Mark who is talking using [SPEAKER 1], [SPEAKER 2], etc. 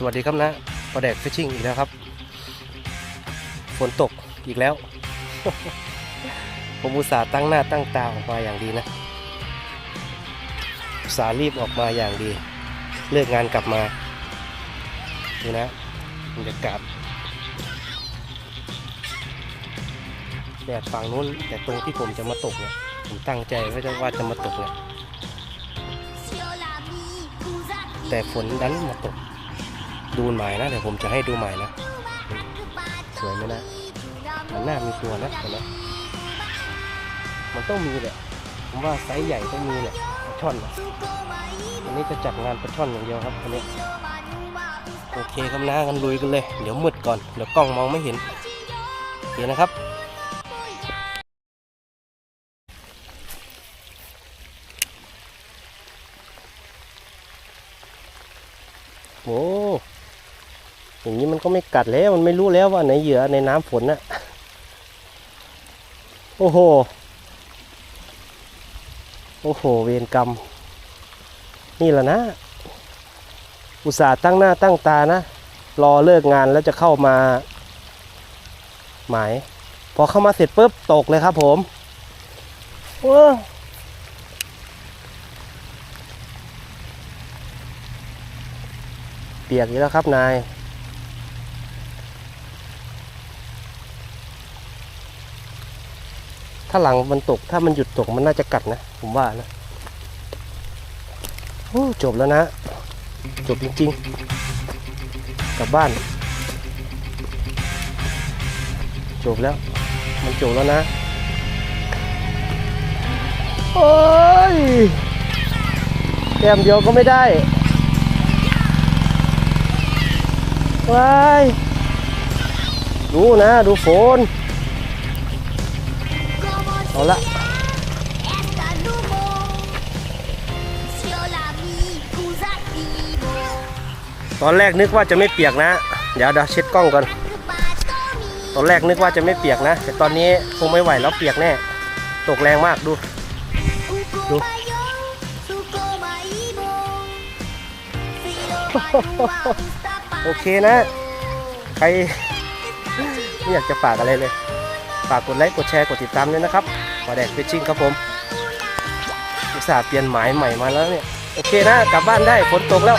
[SPEAKER 1] สวัสดีครับนะประแดกฟิชชิ่งอีกแล้วครับ ฝนตกอีกแล้ว ผมอุตส่าห์ตั้งหน้าตั้งตาออกมาอย่างดีนะ อุตส่าห์รีบออกมาอย่างดี เลิกงานกลับมาดูนะบรรยากาศแดดฝั่งนู้นแต่ตรงที่ผมจะมาตกเนี่ยผมตั้งใจว่าจะว่าจะมาตกเนี่ยแต่ฝนดันมาตก ดูใหมายนะเดี๋ยวผมจะให้ดูใหมายนะสวยไหมนะมันน่ามีตัวนะเห็นไหมมันต้องมีแหละผมว่าไซส์ใหญ่ต้องมีแหละปลาช่อนนะวันนี้จะจัดงานปลาช่อนอย่างเดียวครับวันนี้โอเคครับนะกันลุยกันเลย เดี๋ยวมืดก่อนเดี๋ยวกล้องมองไม่เห็นโอเคนะครับโอ้ อย่างนี้มันก็ไม่กัดแล้วมันไม่รู้แล้วว่าไหนเหยื่อในน้ำฝนน่ะ โอ้โห โอ้โห เวรกรรม นี่แหละนะ อุตส่าห์ตั้งหน้าตั้งตานะ รอเลิกงานแล้วจะเข้ามา หมาย พอเข้ามาเสร็จปุ๊บตกเลยครับผมโอ้เปียกอีกแล้วครับนาย ถ้าหลังมันตกถ้ามันหยุดตกมันน่าจะกัดนะ ผมว่านะโอ้จบแล้วนะ จบจริงๆ กลับบ้าน จบแล้ว มันจบแล้วนะ โอ้ยแต้มเดียวก็ไม่ได้ว้ายดูนะ ดูฝน เอาละตอนแรกนึกว่าจะไม่เปียกนะ เดี๋ยวเดี๋ยวเช็ดกล้องก่อน ตอนแรกนึกว่าจะไม่เปียกนะ แต่ตอนนี้คงไม่ไหวแล้วเปียกแน่ ตกแรงมากดู ดู โอเคนะ ใครไม่อยากจะฝากอะไรเลย ฝากกดไลค์กดแชร์กดติดตามด้วยนะครับมาแดกฟิชชิ่งครับผมอุตส่าห์เปลี่ยนหมายใหม่มาแล้วเนี่ย โอเคนะ กลับบ้านได้ฝนตกแล้ว